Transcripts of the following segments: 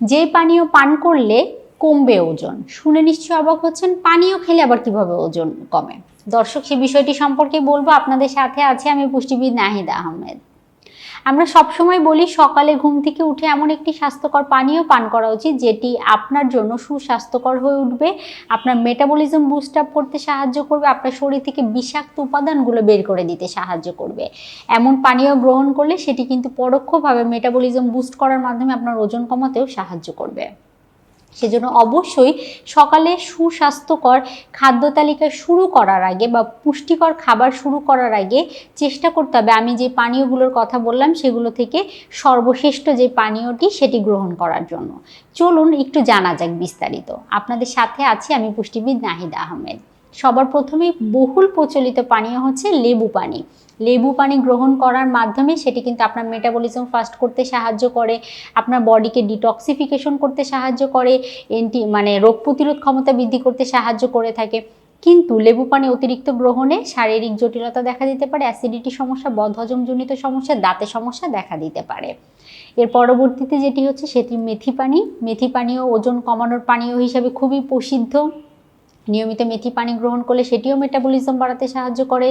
যে পানীয় পান করলে কমবে ওজন। শুনে নিশ্চয় অবাক হচ্ছেন, পানীয় খেলে আবার কীভাবে ওজন কমে? দর্শক, সে বিষয়টি সম্পর্কে বলব। আপনাদের সাথে আছে আমি পুষ্টিবিদ নাহিদ আহমেদ। আমরা সবসময় বলি সকালে ঘুম থেকে উঠে এমন একটি স্বাস্থ্যকর পানীয় পান করা উচিত, যেটি আপনার জন্য সুস্বাস্থ্যকর হয়ে উঠবে, আপনার মেটাবলিজম বুস্ট আপ করতে সাহায্য করবে, আপনার শরীর থেকে বিষাক্ত উপাদানগুলো বের করে দিতে সাহায্য করবে। এমন পানীয় গ্রহণ করলে সেটি কিন্তু পরোক্ষভাবে মেটাবলিজম বুস্ট করার মাধ্যমে আপনার ওজন কমাতেও সাহায্য করবে। সেজন্য অবশ্যই সকালে সুস্বাস্থ্যকর খাদ্য তালিকা শুরু করার আগে বা পুষ্টিকর খাবার শুরু করার আগে চেষ্টা করতে হবে। আমি যে পানীয়গুলোর কথা বললাম, সেগুলো থেকে সর্বশ্রেষ্ঠ যে পানীয়টি সেটি গ্রহণ করার জন্য। চলুন, একটু জানা যাক বিস্তারিত। আপনাদের সাথে আছি আমি পুষ্টিবিদ নাহিদ আহমেদ। সবার প্রথমেই বহুল প্রচলিত পানীয় হচ্ছে লেবু পানি। লেবু পানি গ্রহণ করার মাধ্যমে সেটি কিন্তু আপনার মেটাবলিজম ফাস্ট করতে সাহায্য করে, আপনার বডিকে ডিটক্সিফিকেশন করতে সাহায্য করে এন্টি মানে রোগ প্রতিরোধ ক্ষমতা বৃদ্ধি করতে সাহায্য করে থাকে। কিন্তু লেবু পানি অতিরিক্ত গ্রহণে শারীরিক জটিলতা দেখা দিতে পারে অ্যাসিডিটি সমস্যা, বদহজমজনিত সমস্যা দাঁতের সমস্যা দেখা দিতে পারে। এর পরবর্তীতে যেটি হচ্ছে সেটি মেথি পানি মেথি পানীয় ওজন কমানোর পানীয় হিসাবে খুবই প্রসিদ্ধ। নিয়মিত মেথি পানি গ্রহণ করলে সেটিও মেটাবলিজম বাড়াতে সাহায্য করে,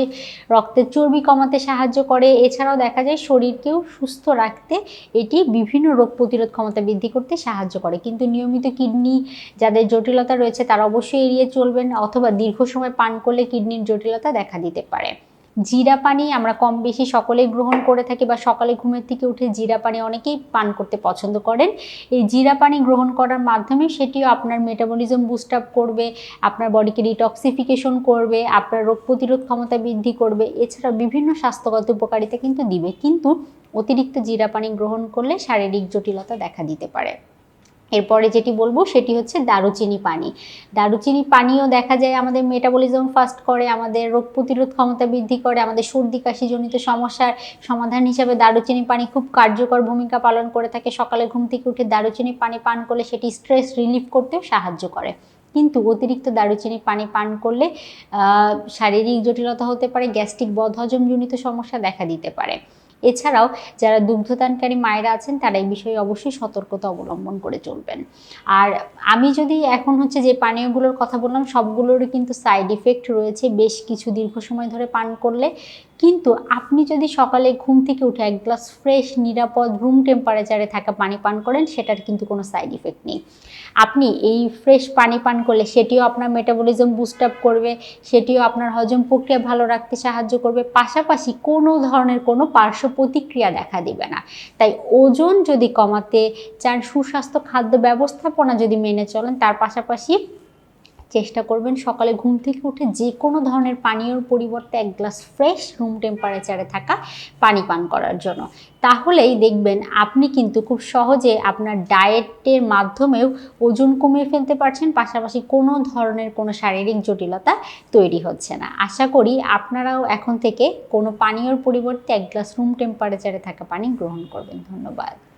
রক্তের চর্বি কমাতে সাহায্য করে। এছাড়াও দেখা যায় শরীরকেও সুস্থ রাখতে এটি বিভিন্ন রোগ প্রতিরোধ ক্ষমতা বৃদ্ধি করতে সাহায্য করে। কিন্তু নিয়মিত কিডনি যাদের জটিলতা রয়েছে তারা অবশ্যই এড়িয়ে চলবেন অথবা দীর্ঘ সময় পান করলে কিডনির জটিলতা দেখা দিতে পারে। জিরা পানি আমরা কম বেশি সকলেই গ্রহণ করে থাকি বা সকালে ঘুমের থেকে উঠে জিরা পানি অনেকেই পান করতে পছন্দ করেন। এই জিরা পানি গ্রহণ করার মাধ্যমে সেটিও আপনার মেটাবলিজম বুস্ট আপ করবে, আপনার বডিকে ডিটক্সিফিকেশন করবে, আপনার রোগ প্রতিরোধ ক্ষমতা বৃদ্ধি করবে এছাড়া বিভিন্ন স্বাস্থ্যগত উপকারিতা কিন্তু দিবে। কিন্তু অতিরিক্ত জিরা পানি গ্রহণ করলে শারীরিক জটিলতা দেখা দিতে পারে। এরপরে যেটি বলব সেটি হচ্ছে দারুচিনি পানি। দারুচিনি পানিও দেখা যায় আমাদের মেটাবলিজম ফাস্ট করে, আমাদের রোগ প্রতিরোধ ক্ষমতা বৃদ্ধি করে, আমাদের সর্দি কাশিজনিত সমস্যার সমাধান হিসাবে দারুচিনি পানি খুব কার্যকর ভূমিকা পালন করে থাকে। সকালে ঘুম থেকে উঠে দারুচিনি পানি পান করলে সেটি স্ট্রেস রিলিফ করতেও সাহায্য করে। কিন্তু অতিরিক্ত দারুচিনি পানি পান করলে শারীরিক জটিলতা হতে পারে গ্যাস্ট্রিক বদহজমজনিত সমস্যা দেখা দিতে পারে। এছাড়াও যারা দুগ্ধদানকারী মায়েরা আছেন, তারা এই বিষয়ে অবশ্যই সতর্কতা অবলম্বন করে চলবেন। আর আমি যদি এখন হচ্ছে যে পানীয়গুলোর কথা বললাম, সবগুলোরই কিন্তু সাইড ইফেক্ট রয়েছে বেশ কিছু দীর্ঘ সময় ধরে পান করলে। কিন্তু আপনি যদি সকালে ঘুম থেকে উঠে এক গ্লাস ফ্রেশ নিরাপদ রুম টেম্পারেচারে থাকা পানি পান করেন, সেটার কিন্তু কোনো সাইড ইফেক্ট নেই। আপনি এই ফ্রেশ পানি পান করলে সেটিও আপনার মেটাবলিজম বুস্ট আপ করবে, সেটিও আপনার হজম প্রক্রিয়া ভালো রাখতে সাহায্য করবে। পাশাপাশি কোনো ধরনের কোনো প্রতিক্রিয়া দেখা দিবে না। তাই ওজন যদি কমাতে চান, সুস্বাস্থ্য খাদ্য ব্যবস্থাপনা যদি মেনে চলেন, তার পাশাপাশি চেষ্টা করবেন সকালে ঘুম থেকে উঠে যে কোনো ধরনের পানীয়র পরিবর্তে এক গ্লাস ফ্রেশ রুম টেম্পারেচারে থাকা পানি পান করার জন্য। তাহলেই দেখবেন আপনি কিন্তু খুব সহজে আপনার ডায়েটের মাধ্যমেও ওজন কমিয়ে ফেলতে পারছেন, পাশাপাশি কোনো ধরনের কোনো শারীরিক জটিলতা তৈরি হচ্ছে না। আশা করি আপনারাও এখন থেকে কোনো পানীয়র পরিবর্তে এক গ্লাস রুম টেম্পারেচারে থাকা পানি গ্রহণ করবেন। ধন্যবাদ।